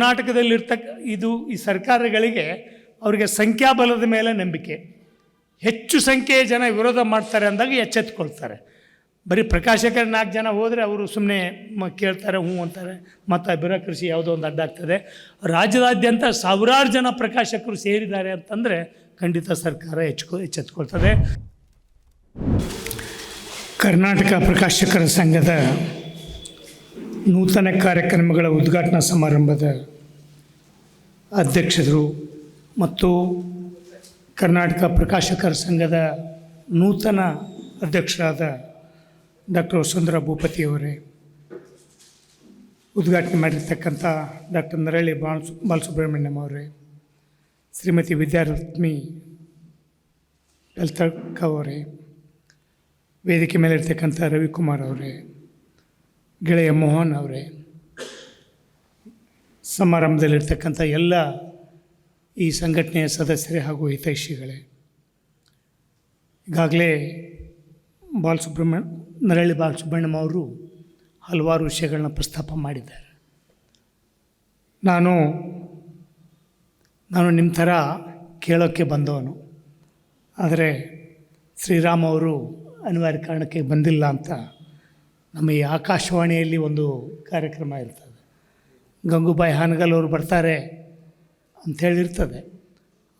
ಕರ್ನಾಟಕದಲ್ಲಿರ್ತಕ್ಕ, ಇದು ಈ ಸರ್ಕಾರಗಳಿಗೆ ಅವರಿಗೆ ಸಂಖ್ಯಾಬಲದ ಮೇಲೆ ನಂಬಿಕೆ. ಹೆಚ್ಚು ಸಂಖ್ಯೆಯ ಜನ ವಿರೋಧ ಮಾಡ್ತಾರೆ ಅಂದಾಗ ಎಚ್ಚೆತ್ಕೊಳ್ತಾರೆ. ಬರೀ ಪ್ರಕಾಶಕರ ನಾಲ್ಕು ಜನ ಹೋದರೆ ಅವರು ಸುಮ್ಮನೆ ಮ, ಕೇಳ್ತಾರೆ, ಹ್ಞೂ ಅಂತಾರೆ. ಮತ್ತು ಬ್ಯೂರೋಕ್ರಸಿ ಯಾವುದೋ ಒಂದು ಅಡ್ಡಾಗ್ತದೆ. ರಾಜ್ಯದಾದ್ಯಂತ ಸಾವಿರಾರು ಜನ ಪ್ರಕಾಶಕರು ಸೇರಿದ್ದಾರೆ ಅಂತಂದರೆ ಖಂಡಿತ ಸರ್ಕಾರ ಹೆಚ್ಚು ಎಚ್ಚೆತ್ಕೊಳ್ತದೆ. ಕರ್ನಾಟಕ ಪ್ರಕಾಶಕರ ಸಂಘದ ನೂತನ ಕಾರ್ಯಕ್ರಮಗಳ ಉದ್ಘಾಟನಾ ಸಮಾರಂಭದ ಅಧ್ಯಕ್ಷರು ಮತ್ತು ಕರ್ನಾಟಕ ಪ್ರಕಾಶಕರ ಸಂಘದ ನೂತನ ಅಧ್ಯಕ್ಷರಾದ ಡಾಕ್ಟರ್ ವಸುಂಧರ ಭೂಪತಿಯವರೇ ಉದ್ಘಾಟನೆ ಮಾಡಿರ್ತಕ್ಕಂಥ ಡಾಕ್ಟರ್ ನರಳಿ ಬಾಲ್ಸು ಬಾಲಸುಬ್ರಹ್ಮಣ್ಯಂ ಅವರೇ, ಶ್ರೀಮತಿ ವಿದ್ಯಾರತ್ಮಿ ಅವರೇ, ವೇದಿಕೆ ಮೇಲೆ ಇರ್ತಕ್ಕಂಥ ರವಿಕುಮಾರ್ ಅವರೇ ಗೆಳೆಯ ಮೋಹನ್ ಅವರೇ, ಸಮಾರಂಭದಲ್ಲಿರ್ತಕ್ಕಂಥ ಎಲ್ಲ ಈ ಸಂಘಟನೆಯ ಸದಸ್ಯರೇ ಹಾಗೂ ಹಿತೈಷಿಗಳೇ, ಈಗಾಗಲೇ ಬಾಲಸುಬ್ರಹ್ಮಣ್ಯ ನರಳಿ ಬಾಲಸುಬ್ರಹ್ಮಣ್ಯಂ ಅವರು ಹಲವಾರು ವಿಷಯಗಳನ್ನ ಪ್ರಸ್ತಾಪ ಮಾಡಿದ್ದಾರೆ. ನಾನು ನಾನು ನಿಮ್ಮ ಥರ ಕೇಳೋಕ್ಕೆ ಬಂದವನು, ಆದರೆ ಶ್ರೀರಾಮ್ ಅವರು ಅನಿವಾರ್ಯ ಕಾರಣಕ್ಕೆ ಬಂದಿಲ್ಲ ಅಂತ ನಮ್ಮ ಈ ಆಕಾಶವಾಣಿಯಲ್ಲಿ ಒಂದು ಕಾರ್ಯಕ್ರಮ ಇರ್ತದೆ. ಗಂಗೂಬಾಯಿ ಹಾನಗಲ್ ಅವರು ಬರ್ತಾರೆ ಅಂಥೇಳಿರ್ತದೆ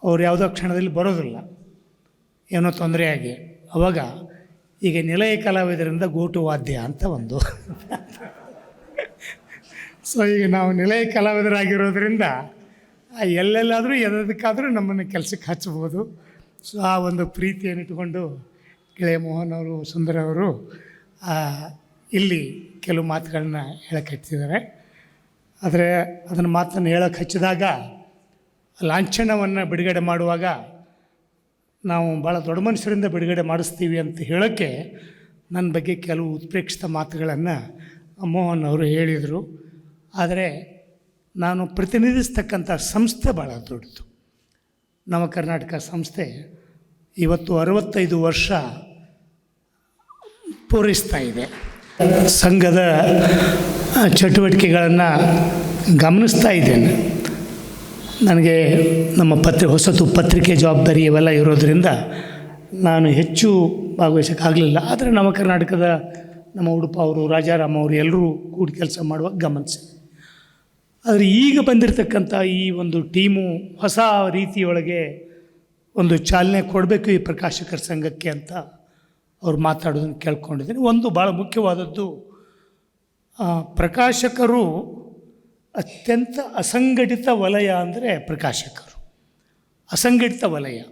ಅವ್ರು ಯಾವುದೋ ಕ್ಷಣದಲ್ಲಿ ಬರೋದಿಲ್ಲ. ಏನೋ ತೊಂದರೆಯಾಗಿ ಅವಾಗ ಈಗ ನಿಲಯ ಕಲಾವಿದರಿಂದ ಗೋಟು ವಾದ್ಯ ಅಂತ ಒಂದು. ಸೊ ಈಗ ನಾವು ನಿಲಯ ಕಲಾವಿದರಾಗಿರೋದ್ರಿಂದ ಎಲ್ಲೆಲ್ಲಾದರೂ ಎದಕ್ಕಾದರೂ ನಮ್ಮನ್ನು ಕೆಲಸಕ್ಕೆ ಹಚ್ಬೋದು. ಸೊ ಆ ಒಂದು ಪ್ರೀತಿಯನ್ನು ಇಟ್ಟುಕೊಂಡು ಗೆಳೆಯ ಮೋಹನ್ ಅವರು, ಸುಂದರ ಅವರು ಇಲ್ಲಿ ಕೆಲವು ಮಾತುಗಳನ್ನ ಹೇಳಕ್ಕೆ ಹಚ್ಚಿದ್ದಾರೆ ಆದರೆ ಅದನ್ನು ಮಾತನ್ನು ಹೇಳಕ್ಕೆ ಹಚ್ಚಿದಾಗ ಲಾಂಛನವನ್ನು ಬಿಡುಗಡೆ ಮಾಡುವಾಗ ನಾವು ಭಾಳ ದೊಡ್ಡ ಮನುಷ್ಯರಿಂದ ಬಿಡುಗಡೆ ಮಾಡಿಸ್ತೀವಿ ಅಂತ ಹೇಳೋಕ್ಕೆ ನನ್ನ ಬಗ್ಗೆ ಕೆಲವು ಉತ್ಪ್ರೇಕ್ಷಿತ ಮಾತುಗಳನ್ನು ಮೋಹನ್ ಅವರು ಹೇಳಿದರು. ಆದರೆ ನಾನು ಪ್ರತಿನಿಧಿಸ್ತಕ್ಕಂಥ ಸಂಸ್ಥೆ ಭಾಳ ದೊಡ್ಡದು. ನಮ್ಮ ಕರ್ನಾಟಕ ಸಂಸ್ಥೆ ಇವತ್ತು ಅರವತ್ತೈದು ವರ್ಷ ಪೂರೈಸ್ತಾ ಇದೆ. ಸಂಘದ ಚಟುವಟಿಕೆಗಳನ್ನು ಗಮನಿಸ್ತಾ ಇದ್ದೇನೆ. ನನಗೆ ನಮ್ಮ ಪತ್ರಿ, ಹೊಸತು ಪತ್ರಿಕೆ ಜವಾಬ್ದಾರಿ ಇವೆಲ್ಲ ಇರೋದರಿಂದ ನಾನು ಹೆಚ್ಚು ಭಾಗವಹಿಸೋಕ್ಕಾಗಲಿಲ್ಲ. ಆದರೆ ನಮ್ಮ ಕರ್ನಾಟಕದ ನಮ್ಮ ಉಡುಪ ಅವರು, ರಾಜಾರಾಮ್ ಅವರು ಎಲ್ಲರೂ ಕೂಡಿ ಕೆಲಸ ಮಾಡುವಾಗ ಗಮನಿಸಿ ಆದರೆ ಈಗ ಬಂದಿರತಕ್ಕಂಥ ಈ ಒಂದು ಟೀಮು ಹೊಸ ರೀತಿಯೊಳಗೆ ಒಂದು ಚಾಲನೆ ಕೊಡಬೇಕು ಈ ಪ್ರಕಾಶಕರ ಸಂಘಕ್ಕೆ ಅಂತ ಅವ್ರು ಮಾತಾಡೋದನ್ನು ಕೇಳ್ಕೊಂಡಿದ್ದೀನಿ. ಒಂದು ಭಾಳ ಮುಖ್ಯವಾದದ್ದು ಪ್ರಕಾಶಕರು ಅತ್ಯಂತ ಅಸಂಘಟಿತ ವಲಯ ಅಂದರೆ ಪ್ರಕಾಶಕರು. ಅಸಂಘಟಿತ ವಲಯ.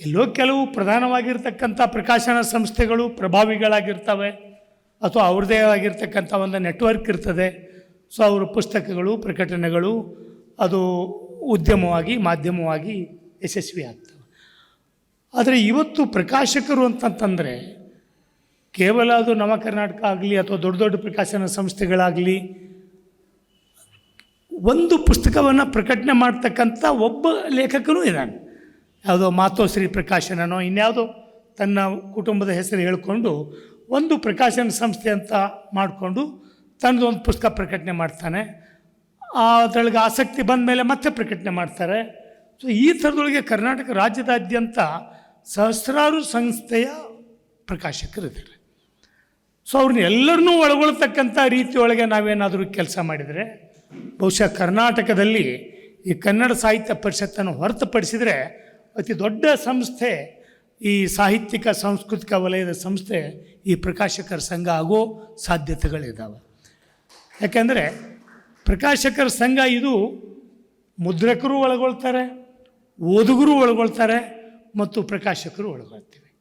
ಎಲ್ಲೋ ಕೆಲವು ಪ್ರಧಾನವಾಗಿರ್ತಕ್ಕಂಥ ಪ್ರಕಾಶನ ಸಂಸ್ಥೆಗಳು ಪ್ರಭಾವಿಗಳಾಗಿರ್ತವೆ, ಅಥವಾ ಅವ್ರದ್ದೇ ಆಗಿರ್ತಕ್ಕಂಥ ಒಂದು ನೆಟ್ವರ್ಕ್ ಇರ್ತದೆ. ಸೊ, ಅವರು ಪುಸ್ತಕಗಳು, ಪ್ರಕಟಣೆಗಳು ಅದು ಉದ್ಯಮವಾಗಿ, ಮಾಧ್ಯಮವಾಗಿ ಯಶಸ್ವಿ ಆಗ್ತವೆ ಆದರೆ ಇವತ್ತು ಪ್ರಕಾಶಕರು ಅಂತಂತಂದರೆ ಕೇವಲ ಅದು ನವ ಕರ್ನಾಟಕ ಆಗಲಿ ಅಥವಾ ದೊಡ್ಡ ದೊಡ್ಡ ಪ್ರಕಾಶನ ಸಂಸ್ಥೆಗಳಾಗಲಿ ಒಂದು ಪುಸ್ತಕವನ್ನು ಪ್ರಕಟಣೆ ಮಾಡ್ತಕ್ಕಂಥ ಒಬ್ಬ ಲೇಖಕನೂ ಇದ್ದಾನೆ. ಯಾವುದೋ ಮಾತೋಶ್ರೀ ಪ್ರಕಾಶನನೋ, ಇನ್ಯಾವುದೋ ತನ್ನ ಕುಟುಂಬದ ಹೆಸರು ಹೇಳಿಕೊಂಡು ಒಂದು ಪ್ರಕಾಶನ ಸಂಸ್ಥೆ ಅಂತ ಮಾಡಿಕೊಂಡು ತನ್ನದೊಂದು ಪುಸ್ತಕ ಪ್ರಕಟಣೆ ಮಾಡ್ತಾನೆ. ಅದರೊಳಗೆ ಆಸಕ್ತಿ ಬಂದ ಮೇಲೆ ಮತ್ತೆ ಪ್ರಕಟಣೆ ಮಾಡ್ತಾರೆ. ಸೊ ಈ ಥರದೊಳಗೆ ಕರ್ನಾಟಕ ರಾಜ್ಯದಾದ್ಯಂತ ಸಹಸ್ರಾರು ಸಂಸ್ಥೆಯ ಪ್ರಕಾಶಕರಿದ್ದಾರೆ. ಸೊ ಅವ್ರನ್ನ ಎಲ್ಲರನ್ನೂ ಒಳಗೊಳ್ತಕ್ಕಂಥ ರೀತಿಯೊಳಗೆ ನಾವೇನಾದರೂ ಕೆಲಸ ಮಾಡಿದರೆ, ಬಹುಶಃ ಕರ್ನಾಟಕದಲ್ಲಿ ಈ ಕನ್ನಡ ಸಾಹಿತ್ಯ ಪರಿಷತ್ತನ್ನು ಹೊರತುಪಡಿಸಿದರೆ ಅತಿ ದೊಡ್ಡ ಸಂಸ್ಥೆ, ಈ ಸಾಹಿತ್ಯಿಕ, ಸಾಂಸ್ಕೃತಿಕ ವಲಯದ ಸಂಸ್ಥೆ, ಈ ಪ್ರಕಾಶಕರ ಸಂಘ ಆಗೋ ಸಾಧ್ಯತೆಗಳಿದ್ದಾವೆ ಯಾಕೆಂದರೆ ಪ್ರಕಾಶಕರ ಸಂಘ ಇದು ಮುದ್ರಕರು ಒಳಗೊಳ್ತಾರೆ, ಓದುಗರು ಒಳಗೊಳ್ತಾರೆ ಮತ್ತು ಪ್ರಕಾಶಕರು ಒಳಗಾಗ್ತೀವಿ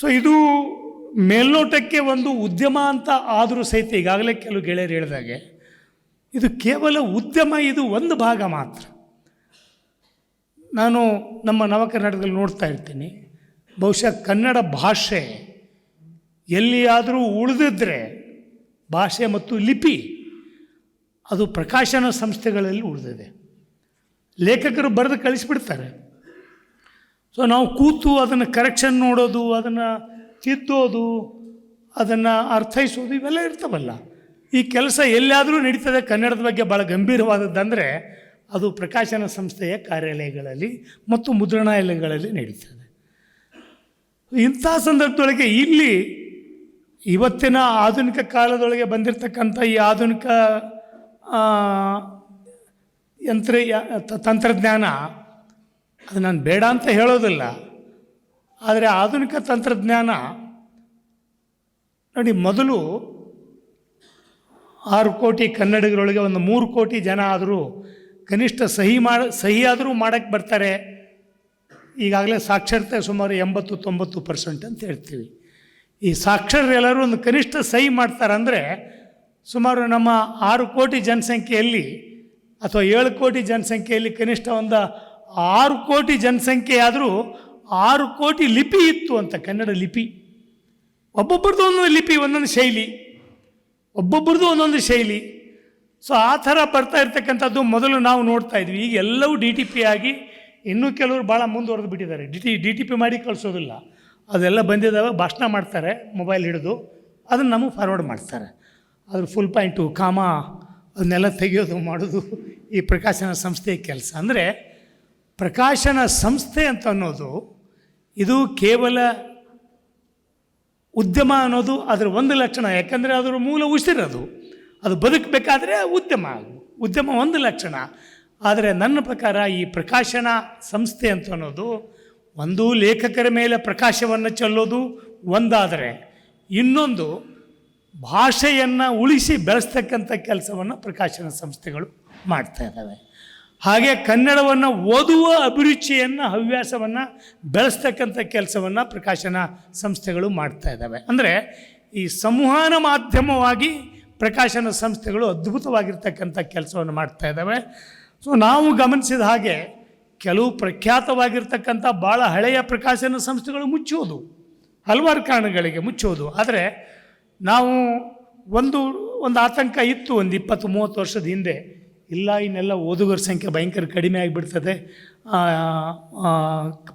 ಸೊ ಇದು ಮೇಲ್ನೋಟಕ್ಕೆ ಒಂದು ಉದ್ಯಮ ಅಂತ ಆದರೂ ಸಹಿತ ಈಗಾಗಲೇ ಕೆಲವು ಗೆಳೆಯರು ಹೇಳಿದಾಗೆ, ಇದು ಕೇವಲ ಉದ್ಯಮ, ಇದು ಒಂದು ಭಾಗ ಮಾತ್ರ. ನಾನು ನಮ್ಮ ನವಕರ್ನಾಟಕದಲ್ಲಿ ನೋಡ್ತಾ ಇರ್ತೀನಿ, ಬಹುಶಃ ಕನ್ನಡ ಭಾಷೆ ಎಲ್ಲಿಯಾದರೂ ಉಳಿದಿದ್ರೆ, ಭಾಷೆ ಮತ್ತು ಲಿಪಿ, ಅದು ಪ್ರಕಾಶನ ಸಂಸ್ಥೆಗಳಲ್ಲಿ ಉಳಿದಿದೆ. ಲೇಖಕರು ಬರೆದು ಕಳಿಸ್ಬಿಡ್ತಾರೆ. ಸೊ ನಾವು ಕೂತು ಅದನ್ನು ಕರೆಕ್ಷನ್ ನೋಡೋದು, ಅದನ್ನು ತಿದ್ದೋದು, ಅದನ್ನು ಅರ್ಥೈಸೋದು ಇವೆಲ್ಲ ಇರ್ತವಲ್ಲ. ಈ ಕೆಲಸ ಎಲ್ಲಾದರೂ ನಡೀತದೆ. ಕನ್ನಡದ ಬಗ್ಗೆ ಭಾಳ ಗಂಭೀರವಾದದ್ದಂದರೆ ಅದು ಪ್ರಕಾಶನ ಸಂಸ್ಥೆಯ ಕಾರ್ಯಾಲಯಗಳಲ್ಲಿ ಮತ್ತು ಮುದ್ರಣಾಲಯಗಳಲ್ಲಿ ನಡೀತದೆ. ಇಂಥ ಸಂದರ್ಭದೊಳಗೆ ಇಲ್ಲಿ ಇವತ್ತಿನ ಆಧುನಿಕ ಕಾಲದೊಳಗೆ ಬಂದಿರತಕ್ಕಂಥ ಈ ಆಧುನಿಕ ಯಂತ್ರ ತಂತ್ರಜ್ಞಾನ ಅದು ನಾನು ಬೇಡ ಅಂತ ಹೇಳೋದಿಲ್ಲ. ಆದರೆ ಆಧುನಿಕ ತಂತ್ರಜ್ಞಾನ ನೋಡಿ ಮೊದಲು ಆರು ಕೋಟಿ ಕನ್ನಡಿಗರೊಳಗೆ ಒಂದು ಮೂರು ಕೋಟಿ ಜನ ಆದರೂ ಕನಿಷ್ಠ ಸಹಿ ಮಾಡ, ಸಹಿ ಆದರೂ ಮಾಡೋಕ್ಕೆ ಬರ್ತಾರೆ. ಈಗಾಗಲೇ ಸಾಕ್ಷರತೆ ಸುಮಾರು ಎಂಬತ್ತು, ತೊಂಬತ್ತು ಪರ್ಸೆಂಟ್ ಅಂತ ಹೇಳ್ತೀವಿ. ಈ ಸಾಕ್ಷರರೆಲ್ಲರೂ ಒಂದು ಕನಿಷ್ಠ ಸಹಿ ಮಾಡ್ತಾರೆ ಅಂದರೆ ಸುಮಾರು ನಮ್ಮ ಆರು ಕೋಟಿ ಜನಸಂಖ್ಯೆಯಲ್ಲಿ ಅಥವಾ ಏಳು ಕೋಟಿ ಜನಸಂಖ್ಯೆಯಲ್ಲಿ ಕನಿಷ್ಠ ಒಂದು ಆರು ಕೋಟಿ ಜನಸಂಖ್ಯೆ ಆದರೂ ಆರು ಕೋಟಿ ಲಿಪಿ ಇತ್ತು ಅಂತ ಕನ್ನಡ ಲಿಪಿ. ಒಬ್ಬೊಬ್ಬರದ್ದು ಒಂದೊಂದು ಲಿಪಿ, ಒಂದೊಂದು ಶೈಲಿ. ಒಬ್ಬೊಬ್ಬರದ್ದು ಒಂದೊಂದು ಶೈಲಿ. ಸೊ ಆ ಥರ ಬರ್ತಾ ಇರ್ತಕ್ಕಂಥದ್ದು ಮೊದಲು ನಾವು ನೋಡ್ತಾ ಇದ್ವಿ. ಈಗ ಎಲ್ಲವೂ ಡಿ ಟಿ ಪಿ ಆಗಿ ಇನ್ನೂ ಕೆಲವರು ಭಾಳ ಮುಂದುವರೆದು ಬಿಟ್ಟಿದ್ದಾರೆ. D T D T P ಮಾಡಿ ಕಳಿಸೋದಿಲ್ಲ. ಅದೆಲ್ಲ ಬಂದಿದ್ದಾವೆ, ಭಾಷಣ ಮಾಡ್ತಾರೆ, ಮೊಬೈಲ್ ಹಿಡಿದು. ಅದನ್ನು ನಮಗೆ ಫಾರ್ವರ್ಡ್ ಮಾಡ್ತಾರೆ. ಅದ್ರ ಫುಲ್ ಪಾಯಿಂಟು ಕಾಮ ಅದನ್ನೆಲ್ಲ ತೆಗೆಯೋದು, ಮಾಡೋದು ಈ ಪ್ರಕಾಶನ ಸಂಸ್ಥೆಯ ಕೆಲಸ. ಅಂದರೆ ಪ್ರಕಾಶನ ಸಂಸ್ಥೆ ಅಂತ ಅನ್ನೋದು, ಇದು ಕೇವಲ ಉದ್ಯಮ ಅನ್ನೋದು ಅದರ ಒಂದು ಲಕ್ಷಣ. ಯಾಕಂದರೆ ಅದರ ಮೂಲ ಉಸಿರದು. ಅದು ಬದುಕಬೇಕಾದ್ರೆ ಉದ್ಯಮ. ಉದ್ಯಮ ಒಂದು ಲಕ್ಷಣ. ಆದರೆ ನನ್ನ ಪ್ರಕಾರ ಈ ಪ್ರಕಾಶನ ಸಂಸ್ಥೆ ಅಂತ ಅನ್ನೋದು ಒಂದು ಲೇಖಕರ ಮೇಲೆ ಪ್ರಕಾಶವನ್ನು ಚೆಲ್ಲೋದು ಒಂದಾದರೆ, ಇನ್ನೊಂದು ಭಾಷೆಯನ್ನು ಉಳಿಸಿ ಬೆಳೆಸ್ತಕ್ಕಂಥ ಕೆಲಸವನ್ನು ಪ್ರಕಾಶನ ಸಂಸ್ಥೆಗಳು ಮಾಡ್ತಾ ಇದ್ದಾವೆ. ಹಾಗೆ ಕನ್ನಡವನ್ನು ಓದುವ ಅಭಿರುಚಿಯನ್ನು, ಹವ್ಯಾಸವನ್ನು ಬೆಳೆಸ್ತಕ್ಕಂಥ ಕೆಲಸವನ್ನು ಪ್ರಕಾಶನ ಸಂಸ್ಥೆಗಳು ಮಾಡ್ತಾ ಇದ್ದಾವೆ. ಅಂದರೆ ಈ ಸಂವಹನ ಮಾಧ್ಯಮವಾಗಿ ಪ್ರಕಾಶನ ಸಂಸ್ಥೆಗಳು ಅದ್ಭುತವಾಗಿರ್ತಕ್ಕಂಥ ಕೆಲಸವನ್ನು ಮಾಡ್ತಾ ಇದ್ದಾವೆ. ಸೊ ನಾವು ಗಮನಿಸಿದ ಹಾಗೆ ಕೆಲವು ಪ್ರಖ್ಯಾತವಾಗಿರ್ತಕ್ಕಂಥ ಭಾಳ ಹಳೆಯ ಪ್ರಕಾಶನ ಸಂಸ್ಥೆಗಳು ಮುಚ್ಚೋದು. ಹಲವಾರು ಕಾರಣಗಳಿಗೆ ಮುಚ್ಚೋದು. ಆದರೆ ನಾವು ಒಂದು ಒಂದು ಆತಂಕ ಇತ್ತು ಒಂದು ಇಪ್ಪತ್ತು, ಮೂವತ್ತು ವರ್ಷದ ಹಿಂದೆ. ಇಲ್ಲ, ಇನ್ನೆಲ್ಲ ಓದುಗರ ಸಂಖ್ಯೆ ಭಯಂಕರ ಕಡಿಮೆ ಆಗಿಬಿಡ್ತದೆ.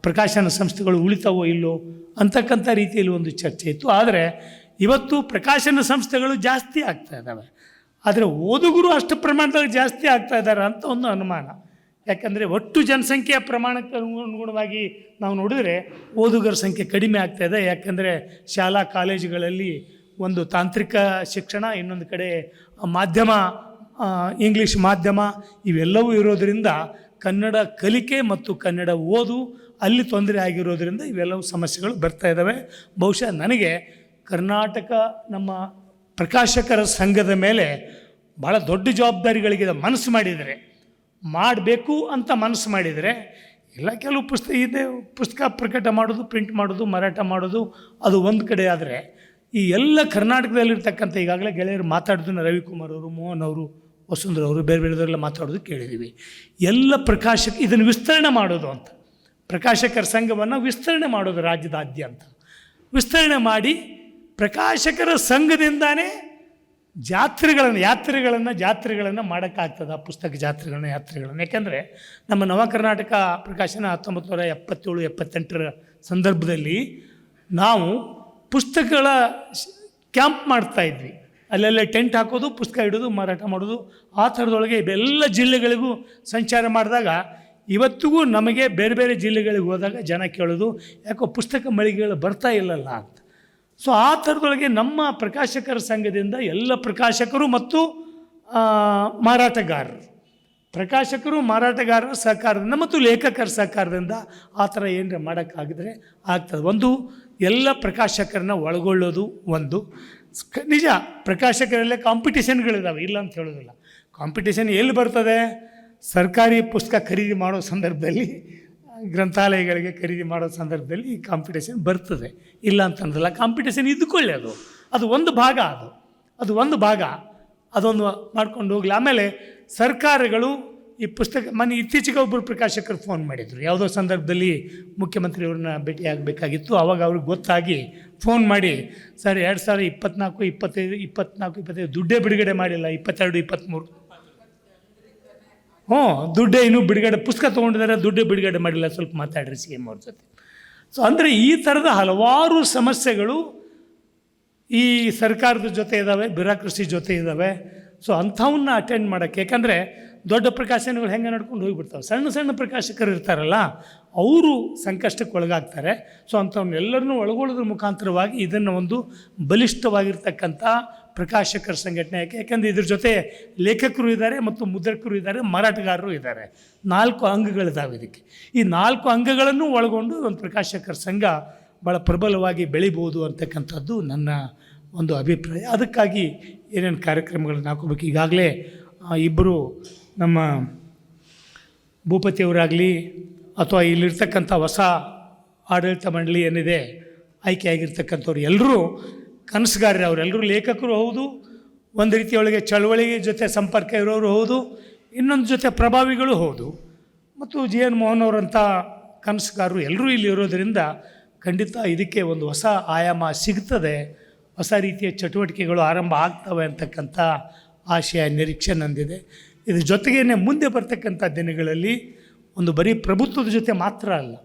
ಪ್ರಕಾಶನ ಸಂಸ್ಥೆಗಳು ಉಳಿತಾವೋ ಇಲ್ಲೋ ಅಂತಕ್ಕಂಥ ರೀತಿಯಲ್ಲಿ ಒಂದು ಚರ್ಚೆ ಇತ್ತು. ಆದರೆ ಇವತ್ತು ಪ್ರಕಾಶನ ಸಂಸ್ಥೆಗಳು ಜಾಸ್ತಿ ಆಗ್ತಾ ಇದ್ದಾವೆ ಆದರೆ ಓದುಗರು ಅಷ್ಟು ಪ್ರಮಾಣದಲ್ಲಿ ಜಾಸ್ತಿ ಆಗ್ತಾ ಇದ್ದಾರೆ ಅಂತ ಒಂದು ಅನುಮಾನ. ಯಾಕಂದರೆ ಒಟ್ಟು ಜನಸಂಖ್ಯೆಯ ಪ್ರಮಾಣಕ್ಕೆ ಅನು- ಅನುಗುಣವಾಗಿ ನಾವು ನೋಡಿದರೆ ಓದುಗರ ಸಂಖ್ಯೆ ಕಡಿಮೆ ಆಗ್ತಾ ಇದೆ. ಯಾಕಂದರೆ ಶಾಲಾ, ಕಾಲೇಜುಗಳಲ್ಲಿ ಒಂದು ತಾಂತ್ರಿಕ ಶಿಕ್ಷಣ, ಇನ್ನೊಂದು ಕಡೆ ಮಾಧ್ಯಮ ಇಂಗ್ಲೀಷ್ ಮಾಧ್ಯಮ ಇವೆಲ್ಲವೂ ಇರೋದರಿಂದ ಕನ್ನಡ ಕಲಿಕೆ ಮತ್ತು ಕನ್ನಡ ಓದು ಅಲ್ಲಿ ತೊಂದರೆ ಆಗಿರೋದರಿಂದ ಇವೆಲ್ಲವೂ ಸಮಸ್ಯೆಗಳು ಬರ್ತಾ ಇದ್ದಾವೆ ಬಹುಶಃ ನನಗೆ ಕರ್ನಾಟಕ ನಮ್ಮ ಪ್ರಕಾಶಕರ ಸಂಘದ ಮೇಲೆ ಭಾಳ ದೊಡ್ಡ ಜವಾಬ್ದಾರಿಗಳಿಗೆ ಮನಸ್ಸು ಮಾಡಿದರೆ. ಮಾಡಬೇಕು ಅಂತ ಮನಸ್ಸು ಮಾಡಿದರೆ ಎಲ್ಲ ಕೆಲವು ಪುಸ್ತಕ ಇದೆ, ಪುಸ್ತಕ ಪ್ರಕಟ ಮಾಡೋದು ಪ್ರಿಂಟ್ ಮಾಡೋದು ಮಾರಾಟ ಮಾಡೋದು, ಅದು ಒಂದು ಕಡೆ ಆದರೆ ಈ ಎಲ್ಲ ಕರ್ನಾಟಕದಲ್ಲಿರ್ತಕ್ಕಂಥ ಈಗಾಗಲೇ ಗೆಳೆಯರು ಮಾತಾಡಿದ್ರು ರವಿಕುಮಾರ್ ಅವರು, ಮೋಹನ್ ಅವರು ವಸುಂಧರ ಅವರು ಬೇರೆ ಬೇರೆದವರೆಲ್ಲ ಮಾತಾಡೋದು ಕೇಳಿದ್ದೀವಿ. ಎಲ್ಲ ಪ್ರಕಾಶಕ ಇದನ್ನು ವಿಸ್ತರಣೆ ಮಾಡೋದು ಅಂತ. ಪ್ರಕಾಶಕರ ಸಂಘವನ್ನು ವಿಸ್ತರಣೆ ಮಾಡೋದು ರಾಜ್ಯದಾದ್ಯಂತ ವಿಸ್ತರಣೆ ಮಾಡಿ ಪ್ರಕಾಶಕರ ಸಂಘದಿಂದಾನೇ ಜಾತ್ರೆಗಳನ್ನು, ಯಾತ್ರೆಗಳನ್ನು, ಜಾತ್ರೆಗಳನ್ನು ಮಾಡೋಕ್ಕಾಗ್ತದೆ ಆ ಪುಸ್ತಕ ಜಾತ್ರೆಗಳನ್ನ, ಯಾತ್ರೆಗಳನ್ನು. ಯಾಕೆಂದರೆ ನಮ್ಮ ನವ ಕರ್ನಾಟಕ ಪ್ರಕಾಶನ ಹತ್ತೊಂಬತ್ತು ನೂರ ಎಪ್ಪತ್ತೇಳು, ಎಪ್ಪತ್ತೆಂಟರ ಸಂದರ್ಭದಲ್ಲಿ ನಾವು ಪುಸ್ತಕಗಳ ಕ್ಯಾಂಪ್ ಮಾಡ್ತಾ ಇದ್ವಿ. ಅಲ್ಲೆಲ್ಲ ಟೆಂಟ್ ಹಾಕೋದು, ಪುಸ್ತಕ ಇಡೋದು ಮಾರಾಟ ಮಾಡೋದು. ಆ ಥರದೊಳಗೆ ಎಲ್ಲ ಜಿಲ್ಲೆಗಳಿಗೂ ಸಂಚಾರ ಮಾಡಿದಾಗ ಇವತ್ತಿಗೂ ನಮಗೆ ಬೇರೆ ಬೇರೆ ಜಿಲ್ಲೆಗಳಿಗೆ ಹೋದಾಗ ಜನ ಕೇಳೋದು, ಯಾಕೋ ಪುಸ್ತಕ ಮಳಿಗೆಗಳು ಬರ್ತಾ ಇಲ್ಲಲ್ಲ ಅಂತ. ಸೊ ಆ ಥರದೊಳಗೆ ನಮ್ಮ ಪ್ರಕಾಶಕರ ಸಂಘದಿಂದ ಎಲ್ಲ ಪ್ರಕಾಶಕರು ಮತ್ತು ಮಾರಾಟಗಾರರು. ಪ್ರಕಾಶಕರು, ಮಾರಾಟಗಾರರ ಸಹಕಾರದಿಂದ ಮತ್ತು ಲೇಖಕರ ಸಹಕಾರದಿಂದ ಆ ಥರ ಏನರ ಮಾಡೋಕ್ಕಾಗಿದ್ರೆ ಆಗ್ತದೆ. ಒಂದು, ಎಲ್ಲ ಪ್ರಕಾಶಕರನ್ನ ಒಳಗೊಳ್ಳೋದು ಒಂದು. ನಿಜ, ಪ್ರಕಾಶಕರಲ್ಲೇ ಕಾಂಪಿಟೇಷನ್ಗಳಿದ್ದಾವೆ ಇಲ್ಲ ಅಂತ ಹೇಳೋದಿಲ್ಲ. ಕಾಂಪಿಟೇಷನ್ ಎಲ್ಲಿ ಬರ್ತದೆ? ಸರ್ಕಾರಿ ಪುಸ್ತಕ ಖರೀದಿ ಮಾಡೋ ಸಂದರ್ಭದಲ್ಲಿ, ಗ್ರಂಥಾಲಯಗಳಿಗೆ ಖರೀದಿ ಮಾಡೋ ಸಂದರ್ಭದಲ್ಲಿ ಈ ಕಾಂಪಿಟೇಷನ್ ಬರ್ತದೆ. ಇಲ್ಲ ಅಂತಂದ್ರಲ್ಲ ಕಾಂಪಿಟೇಷನ್ ಇದ್ದುಕೊಳ್ಳಿ ಅದು. ಅದು ಒಂದು ಭಾಗ ಅದು. ಅದು ಒಂದು ಭಾಗ. ಅದೊಂದು ಮಾಡ್ಕೊಂಡು ಹೋಗ್ಲಿ. ಆಮೇಲೆ ಸರ್ಕಾರಗಳು ಈ ಪುಸ್ತಕ ಮನೆ ಇತ್ತೀಚೆಗೆ ಒಬ್ಬರು ಪ್ರಕಾಶಕರು ಫೋನ್ ಮಾಡಿದರು. ಯಾವುದೋ ಸಂದರ್ಭದಲ್ಲಿ ಮುಖ್ಯಮಂತ್ರಿಯವ್ರನ್ನ ಭೇಟಿಯಾಗಬೇಕಾಗಿತ್ತು. ಆವಾಗ ಅವ್ರಿಗೆ ಗೊತ್ತಾಗಿ ಫೋನ್ ಮಾಡಿ, ಸರ್, ಎರಡು ಸಾವಿರದ ಇಪ್ಪತ್ನಾಲ್ಕು, ಇಪ್ಪತ್ತೈದು ಇಪ್ಪತ್ನಾಲ್ಕು, ಇಪ್ಪತ್ತೈದು ದುಡ್ಡೇ ಬಿಡುಗಡೆ ಮಾಡಿಲ್ಲ, ಇಪ್ಪತ್ತೆರಡು, ಇಪ್ಪತ್ತ್ಮೂರು. ಹ್ಞೂ, ದುಡ್ಡೇ ಇನ್ನೂ ಬಿಡುಗಡೆ, ಪುಸ್ತಕ ತೊಗೊಂಡಿದ್ದಾರೆ, ದುಡ್ಡೇ ಬಿಡುಗಡೆ ಮಾಡಿಲ್ಲ, ಸ್ವಲ್ಪ ಮಾತಾಡ್ರಿ ಸಿ ಎಂ ಅವ್ರ ಜೊತೆ. ಸೊ ಅಂದರೆ ಈ ಥರದ ಹಲವಾರು ಸಮಸ್ಯೆಗಳು ಈ ಸರ್ಕಾರದ ಜೊತೆ ಇದ್ದಾವೆ ಬ್ಯೂರಾಕ್ರಸಿ ಜೊತೆ ಇದ್ದಾವೆ ಸೊ ಅಂಥವನ್ನ ಅಟೆಂಡ್ ಮಾಡೋಕ್ಕೆ, ಯಾಕಂದರೆ ದೊಡ್ಡ ಪ್ರಕಾಶನಗಳು ಹೆಂಗೆ ನಡ್ಕೊಂಡು ಹೋಗಿಬಿಡ್ತಾವೆ? ಸಣ್ಣ ಸಣ್ಣ ಪ್ರಕಾಶಕರು ಇರ್ತಾರಲ್ಲ, ಅವರು ಸಂಕಷ್ಟಕ್ಕೆ ಒಳಗಾಗ್ತಾರೆ. ಸೊ ಅಂಥವ್ನೆಲ್ಲರನ್ನೂ ಒಳಗೊಳ್ಳೋದ್ರ ಮುಖಾಂತರವಾಗಿ ಇದನ್ನು ಒಂದು ಬಲಿಷ್ಠವಾಗಿರ್ತಕ್ಕಂಥ ಪ್ರಕಾಶಕರ ಸಂಘಟನೆ. ಯಾಕೆ? ಯಾಕಂದರೆ ಇದ್ರ ಜೊತೆ ಲೇಖಕರು ಇದ್ದಾರೆ ಮತ್ತು ಮುದ್ರಕರು ಇದ್ದಾರೆ, ಮಾರಾಟಗಾರರು ಇದ್ದಾರೆ. ನಾಲ್ಕು ಅಂಗಗಳಿದ್ದಾವೆ ಇದಕ್ಕೆ. ಈ ನಾಲ್ಕು ಅಂಗಗಳನ್ನು ಒಳಗೊಂಡು ಒಂದು ಪ್ರಕಾಶಕರ ಸಂಘ ಭಾಳ ಪ್ರಬಲವಾಗಿ ಬೆಳಿಬೋದು ಅಂತಕ್ಕಂಥದ್ದು ನನ್ನ ಒಂದು ಅಭಿಪ್ರಾಯ. ಅದಕ್ಕಾಗಿ ಏನೇನು ಕಾರ್ಯಕ್ರಮಗಳನ್ನು ಹಾಕೋಬೇಕು? ಈಗಾಗಲೇ ಇಬ್ಬರು ನಮ್ಮ ಭೂಪತಿಯವರಾಗಲಿ ಅಥವಾ ಇಲ್ಲಿರ್ತಕ್ಕಂಥ ಹೊಸ ಆಡಳಿತ ಮಂಡಳಿ ಏನಿದೆ, ಆಯ್ಕೆಯಾಗಿರ್ತಕ್ಕಂಥವ್ರು ಎಲ್ಲರೂ ಕನಸುಗಾರರು, ಅವರೆಲ್ಲರೂ ಲೇಖಕರು ಹೌದು, ಒಂದು ರೀತಿಯೊಳಗೆ ಚಳವಳಿ ಜೊತೆ ಸಂಪರ್ಕ ಇರೋರು ಹೌದು, ಇನ್ನೊಂದು ಜೊತೆ ಪ್ರಭಾವಿಗಳು ಹೌದು. ಮತ್ತು ಜಿ ಎನ್ ಮೋಹನ್ ಅವರಂಥ ಕನಸುಗಾರರು ಎಲ್ಲರೂ ಇಲ್ಲಿ ಇರೋದರಿಂದ ಖಂಡಿತ ಇದಕ್ಕೆ ಒಂದು ಹೊಸ ಆಯಾಮ ಸಿಗ್ತದೆ, ಹೊಸ ರೀತಿಯ ಚಟುವಟಿಕೆಗಳು ಆರಂಭ ಆಗ್ತವೆ ಅಂತಕ್ಕಂಥ ಆಶಯ, ನಿರೀಕ್ಷೆ ನಂದಿದೆ. ಇದ್ರ ಜೊತೆಗೇನೆ ಮುಂದೆ ಬರ್ತಕ್ಕಂಥ ದಿನಗಳಲ್ಲಿ ಒಂದು ಬರೀ ಪ್ರಭುತ್ವದ ಜೊತೆ ಮಾತ್ರ ಅಲ್ಲ.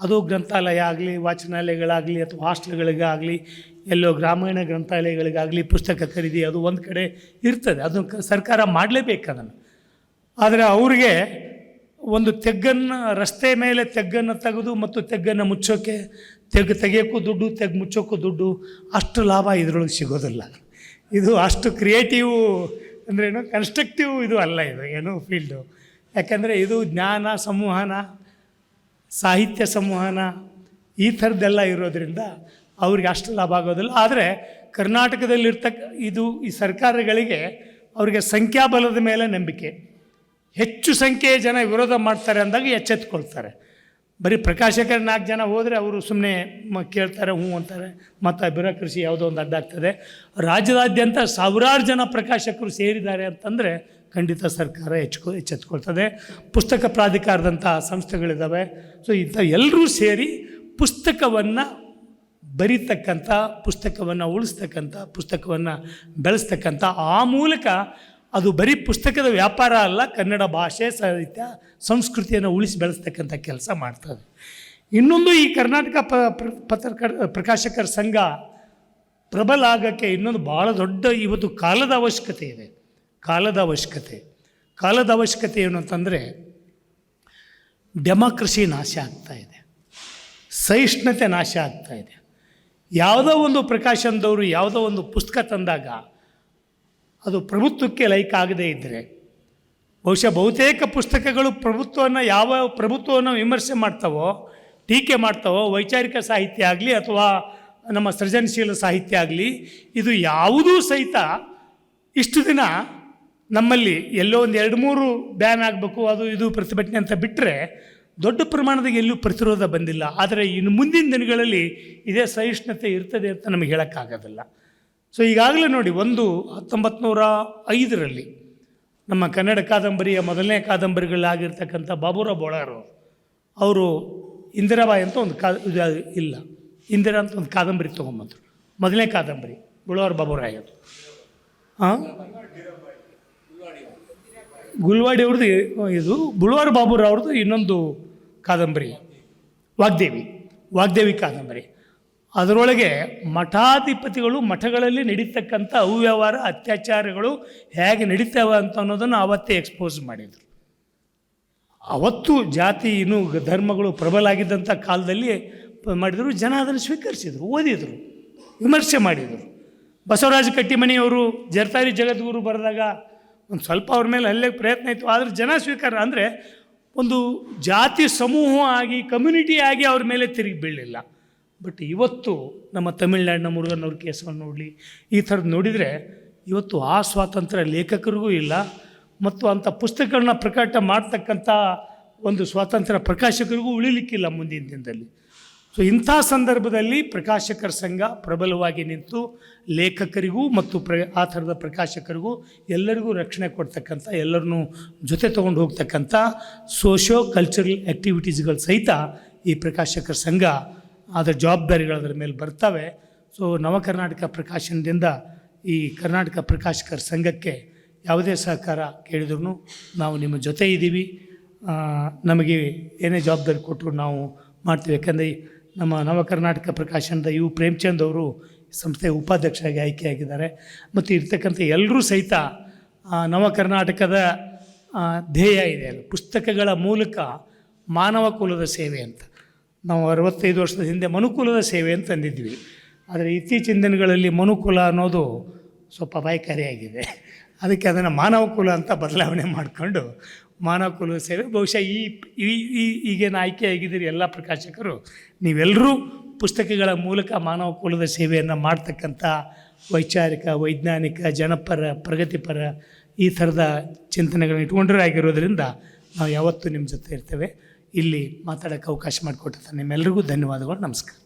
ಅದು ಗ್ರಂಥಾಲಯ ಆಗಲಿ, ವಾಚನಾಲಯಗಳಾಗಲಿ, ಅಥವಾ ಹಾಸ್ಟೆಲ್ಗಳಿಗಾಗಲಿ, ಎಲ್ಲೋ ಗ್ರಾಮೀಣ ಗ್ರಂಥಾಲಯಗಳಿಗಾಗಲಿ ಪುಸ್ತಕ ಖರೀದಿ ಅದು ಒಂದು ಕಡೆ ಇರ್ತದೆ. ಅದನ್ನು ಸರ್ಕಾರ ಮಾಡಲೇಬೇಕು ಅದನ್ನು. ಆದರೆ ಅವ್ರಿಗೆ ಒಂದು ತೆಗ್ಗನ್ನು, ರಸ್ತೆ ಮೇಲೆ ತೆಗ್ಗನ್ನು ತೆಗೆದು ಮತ್ತು ತೆಗ್ಗನ್ನು ಮುಚ್ಚೋಕ್ಕೆ ತೆಗ್, ತೆಗೆಯೋಕ್ಕೂ ದುಡ್ಡು, ತೆಗ್, ಮುಚ್ಚೋಕ್ಕೂ ದುಡ್ಡು ಅಷ್ಟು ಲಾಭ ಇದರೊಳಗೆ ಸಿಗೋದಿಲ್ಲ. ಇದು ಅಷ್ಟು ಕ್ರಿಯೇಟಿವ್ ಅಂದ್ರೇನು ಕನ್ಸ್ಟ್ರಕ್ಟಿವ್ ಇದು ಅಲ್ಲ ಇದು, ಏನು ಫೀಲ್ಡು ಯಾಕಂದರೆ ಇದು ಜ್ಞಾನ ಸಂವಹನ, ಸಾಹಿತ್ಯ ಸಂವಹನ, ಈ ಥರದ್ದೆಲ್ಲ ಇರೋದ್ರಿಂದ ಅವ್ರಿಗೆ ಅಷ್ಟು ಲಾಭ ಆಗೋದಿಲ್ಲ. ಆದರೆ ಕರ್ನಾಟಕದಲ್ಲಿರ್ತಕ್ಕ, ಇದು ಈ ಸರ್ಕಾರಗಳಿಗೆ ಅವರಿಗೆ ಸಂಖ್ಯಾಬಲದ ಮೇಲೆ ನಂಬಿಕೆ. ಹೆಚ್ಚು ಸಂಖ್ಯೆಯ ಜನ ವಿರೋಧ ಮಾಡ್ತಾರೆ ಅಂದಾಗ ಎಚ್ಚೆತ್ಕೊಳ್ತಾರೆ. ಬರೀ ಪ್ರಕಾಶಕರು ನಾಲ್ಕು ಜನ ಹೋದರೆ ಅವರು ಸುಮ್ಮನೆ ಮ ಕೇಳ್ತಾರೆ, ಹ್ಞೂ ಅಂತಾರೆ. ಮತ್ತು ಬ್ಯೂರೋಕ್ರಸಿ ಯಾವುದೋ ಒಂದು ಅಡ್ಡಾಗ್ತದೆ. ರಾಜ್ಯದಾದ್ಯಂತ ಸಾವಿರಾರು ಜನ ಪ್ರಕಾಶಕರು ಸೇರಿದ್ದಾರೆ ಅಂತಂದರೆ ಖಂಡಿತ ಸರ್ಕಾರ ಹೆಚ್ಚು ಎಚ್ಚೆತ್ಕೊಳ್ತದೆ. ಪುಸ್ತಕ ಪ್ರಾಧಿಕಾರದಂಥ ಸಂಸ್ಥೆಗಳಿದ್ದಾವೆ ಸೊ ಇಂಥ ಎಲ್ಲರೂ ಸೇರಿ ಪುಸ್ತಕವನ್ನು ಬರೀತಕ್ಕಂಥ, ಪುಸ್ತಕವನ್ನು ಉಳಿಸ್ತಕ್ಕಂಥ, ಪುಸ್ತಕವನ್ನು ಬೆಳೆಸ್ತಕ್ಕಂಥ ಆ ಮೂಲಕ ಅದು ಬರೀ ಪುಸ್ತಕದ ವ್ಯಾಪಾರ ಅಲ್ಲ, ಕನ್ನಡ ಭಾಷೆ ಸಾಹಿತ್ಯ ಸಂಸ್ಕೃತಿಯನ್ನು ಉಳಿಸಿ ಬೆಳೆಸ್ತಕ್ಕಂಥ ಕೆಲಸ ಮಾಡ್ತದೆ. ಇನ್ನೊಂದು ಈ ಕರ್ನಾಟಕ ಪ ಪತ್ರಕರ್ ಪ್ರಕಾಶಕರ ಸಂಘ ಪ್ರಬಲ ಆಗೋಕ್ಕೆ ಇನ್ನೊಂದು ಭಾಳ ದೊಡ್ಡ ಇವತ್ತು ಕಾಲದ ಅವಶ್ಯಕತೆ ಇದೆ. ಕಾಲದ ಅವಶ್ಯಕತೆ. ಕಾಲದ ಅವಶ್ಯಕತೆ ಏನು ಅಂತಂದರೆ ಡೆಮಾಕ್ರಸಿ ನಾಶ ಆಗ್ತಾ ಇದೆ. ಸಹಿಷ್ಣುತೆ ನಾಶ ಆಗ್ತಾ ಇದೆ. ಯಾವುದೋ ಒಂದು ಪ್ರಕಾಶನದವರು ಯಾವುದೋ ಒಂದು ಪುಸ್ತಕ ತಂದಾಗ ಅದು ಪ್ರಭುತ್ವಕ್ಕೆ ಲೈಕ್ ಆಗದೇ ಇದ್ದರೆ ಬಹುಶಃ ಬಹುತೇಕ ಪುಸ್ತಕಗಳು ಪ್ರಭುತ್ವವನ್ನು ಯಾವ ಪ್ರಭುತ್ವವನ್ನು ವಿಮರ್ಶೆ ಮಾಡ್ತಾವೋ, ಟೀಕೆ ಮಾಡ್ತಾವೋ, ವೈಚಾರಿಕ ಸಾಹಿತ್ಯ ಆಗಲಿ ಅಥವಾ ನಮ್ಮ ಸೃಜನಶೀಲ ಸಾಹಿತ್ಯ ಆಗಲಿ, ಇದು ಯಾವುದೂ ಸಹಿತ ಇಷ್ಟು ದಿನ ನಮ್ಮಲ್ಲಿ ಎಲ್ಲೋ ಒಂದು ಎರಡು ಮೂರು ಬ್ಯಾನ್ ಆಗಬೇಕು, ಅದು ಇದು ಪ್ರತಿಭಟನೆ ಅಂತ ಬಿಟ್ಟರೆ ದೊಡ್ಡ ಪ್ರಮಾಣದಾಗ ಎಲ್ಲೂ ಪ್ರತಿರೋಧ ಬಂದಿಲ್ಲ. ಆದರೆ ಇನ್ನು ಮುಂದಿನ ದಿನಗಳಲ್ಲಿ ಇದೇ ಸಹಿಷ್ಣುತೆ ಇರ್ತದೆ ಅಂತ ನಮಗೆ ಹೇಳೋಕ್ಕಾಗೋದಿಲ್ಲ. ಸೊ ಈಗಾಗಲೇ ನೋಡಿ, ಒಂದು ಹತ್ತೊಂಬತ್ತು ನೂರ ಐದರಲ್ಲಿ ನಮ್ಮ ಕನ್ನಡ ಕಾದಂಬರಿಯ ಮೊದಲನೇ ಕಾದಂಬರಿಗಳಾಗಿರ್ತಕ್ಕಂಥ ಬಾಬುರಾವ್ ಬೋಳಾರು ಅವರು ಇಂದಿರಾಬಾಯಿ ಅಂತ ಒಂದು ಕಾ, ಇದು ಇಲ್ಲ, ಇಂದಿರಾ ಅಂತ ಒಂದು ಕಾದಂಬರಿ ತೊಗೊಂಬಂದರು. ಮೊದಲನೇ ಕಾದಂಬರಿ ಬುಳವಾರ ಬಾಬುರಾಯ್ ಅದು. ಹಾಂ ಗುಲ್ವಾಡಿ ಅವ್ರದ್ದು ಇದು ಬುಳವಾರ್ ಬಾಬುರಾವ್ರದ್ದು ಇನ್ನೊಂದು ಕಾದಂಬರಿ, ವಾಗ್ದೇವಿ ವಾಗ್ದೇವಿ ಕಾದಂಬರಿ. ಅದರೊಳಗೆ ಮಠಾಧಿಪತಿಗಳು ಮಠಗಳಲ್ಲಿ ನಡೀತಕ್ಕಂಥ ಅವ್ಯವಹಾರ, ಅತ್ಯಾಚಾರಗಳು ಹೇಗೆ ನಡೀತಾವೆ ಅಂತ ಅನ್ನೋದನ್ನು ಆವತ್ತೇ ಎಕ್ಸ್ಪೋಸ್ ಮಾಡಿದರು. ಅವತ್ತು ಜಾತಿ, ಇನ್ನು ಧರ್ಮಗಳು ಪ್ರಬಲ ಆಗಿದ್ದಂಥ ಕಾಲದಲ್ಲಿ ಮಾಡಿದರು, ಜನ ಅದನ್ನು ಸ್ವೀಕರಿಸಿದರು, ಓದಿದರು, ವಿಮರ್ಶೆ ಮಾಡಿದರು. ಬಸವರಾಜ ಕಟ್ಟಿಮನಿಯವರು ಜರ್ತಾರಿ ಜಗದ್ಗುರು ಬರೆದಾಗ ಒಂದು ಸ್ವಲ್ಪ ಅವ್ರ ಮೇಲೆ ಅಲ್ಲೇ ಪ್ರಯತ್ನ ಇತ್ತು, ಆದರೆ ಜನ ಸ್ವೀಕಾರ, ಅಂದರೆ ಒಂದು ಜಾತಿ ಸಮೂಹ ಆಗಿ ಕಮ್ಯುನಿಟಿ ಆಗಿ ಅವ್ರ ಮೇಲೆ ತಿರುಗಿ ಬೀಳಲಿಲ್ಲ. ಬಟ್ ಇವತ್ತು ನಮ್ಮ ತಮಿಳ್ನಾಡಿನ ಮುರುಗನವ್ರ ಕೇಸವನ್ನು ನೋಡಲಿ, ಈ ಥರದ್ದು ನೋಡಿದರೆ ಇವತ್ತು ಆ ಸ್ವಾತಂತ್ರ್ಯ ಲೇಖಕರಿಗೂ ಇಲ್ಲ, ಮತ್ತು ಅಂಥ ಪುಸ್ತಕಗಳನ್ನ ಪ್ರಕಟ ಮಾಡ್ತಕ್ಕಂಥ ಒಂದು ಸ್ವಾತಂತ್ರ್ಯ ಪ್ರಕಾಶಕರಿಗೂ ಉಳಿಲಿಕ್ಕಿಲ್ಲ ಮುಂದಿನ ದಿನದಲ್ಲಿ. ಸೊ ಇಂಥ ಸಂದರ್ಭದಲ್ಲಿ ಪ್ರಕಾಶಕರ ಸಂಘ ಪ್ರಬಲವಾಗಿ ನಿಂತು ಲೇಖಕರಿಗೂ ಮತ್ತು ಪ್ರ, ಆ ಥರದ ಪ್ರಕಾಶಕರಿಗೂ ಎಲ್ಲರಿಗೂ ರಕ್ಷಣೆ ಕೊಡ್ತಕ್ಕಂಥ, ಎಲ್ಲರನ್ನೂ ಜೊತೆ ತೊಗೊಂಡು ಹೋಗ್ತಕ್ಕಂಥ ಸೋಷಿಯೋ ಕಲ್ಚರಲ್ ಆ್ಯಕ್ಟಿವಿಟೀಸ್ಗಳು ಸಹಿತ ಈ ಪ್ರಕಾಶಕರ ಸಂಘ ಅದರ ಜವಾಬ್ದಾರಿಗಳು ಅದರ ಮೇಲೆ ಬರ್ತವೆ. ಸೊ ನವಕರ್ನಾಟಕ ಪ್ರಕಾಶನದಿಂದ ಈ ಕರ್ನಾಟಕ ಪ್ರಕಾಶಕರ ಸಂಘಕ್ಕೆ ಯಾವುದೇ ಸಹಕಾರ ಕೇಳಿದ್ರು ನಾವು ನಿಮ್ಮ ಜೊತೆ ಇದ್ದೀವಿ. ನಮಗೆ ಏನೇ ಜವಾಬ್ದಾರಿ ಕೊಟ್ಟರು ನಾವು ಮಾಡ್ತೀವಿ. ಯಾಕಂದರೆ ನಮ್ಮ ನವಕರ್ನಾಟಕ ಪ್ರಕಾಶನದ ಯು ಪ್ರೇಮ್ಚಂದ್ ಅವರು ಸಂಸ್ಥೆಯ ಉಪಾಧ್ಯಕ್ಷರಾಗಿ ಆಯ್ಕೆಯಾಗಿದ್ದಾರೆ. ಮತ್ತು ಇರ್ತಕ್ಕಂಥ ಎಲ್ಲರೂ ಸಹಿತ ನವಕರ್ನಾಟಕದ ನವ ಕರ್ನಾಟಕದ ಧ್ಯೇಯ ಇದೆ ಅಲ್ಲ. ಪುಸ್ತಕಗಳ ಮೂಲಕ ಮಾನವ ಕುಲದ ಸೇವೆ ಅಂತ. ನಾವು ಅರವತ್ತೈದು ವರ್ಷದ ಹಿಂದೆ ಮನುಕುಲದ ಸೇವೆ ಅಂತ ಅಂದಿದ್ವಿ. ಆದರೆ ಇತ್ತೀಚಿನ ದಿನಗಳಲ್ಲಿ ಮನುಕುಲ ಅನ್ನೋದು ಸ್ವಲ್ಪ ಅಪಾಯಕಾರಿಯಾಗಿದೆ ಅದಕ್ಕೆ ಅದನ್ನು ಮಾನವ ಕುಲ ಅಂತ ಬದಲಾವಣೆ ಮಾಡಿಕೊಂಡು ಮಾನವ ಕುಲದ ಸೇವೆ. ಬಹುಶಃ ಈ ಈ ಈಗೇನು ಆಯ್ಕೆ ಆಗಿದ್ದೀರಿ ಎಲ್ಲ ಪ್ರಕಾಶಕರು. ನೀವೆಲ್ಲರೂ ಪುಸ್ತಕಗಳ ಮೂಲಕ ಮಾನವ ಕುಲದ ಸೇವೆಯನ್ನು ಮಾಡ್ತಕ್ಕಂಥ ವೈಚಾರಿಕ, ವೈಜ್ಞಾನಿಕ, ಜನಪರ, ಪ್ರಗತಿಪರ ಈ ಥರದ ಚಿಂತನೆಗಳನ್ನ ಇಟ್ಕೊಂಡ್ರೆ ಆಗಿರೋದ್ರಿಂದ ನಾವು ಯಾವತ್ತೂ ನಿಮ್ಮ ಜೊತೆ ಇರ್ತೇವೆ. ಇಲ್ಲಿ ಮಾತಾಡೋಕ್ಕೆ ಅವಕಾಶ ಮಾಡಿಕೊಟ್ಟಿರ್ತಾರೆ ನಿಮ್ಮೆಲ್ಲರಿಗೂ ಧನ್ಯವಾದಗಳು. ನಮಸ್ಕಾರ.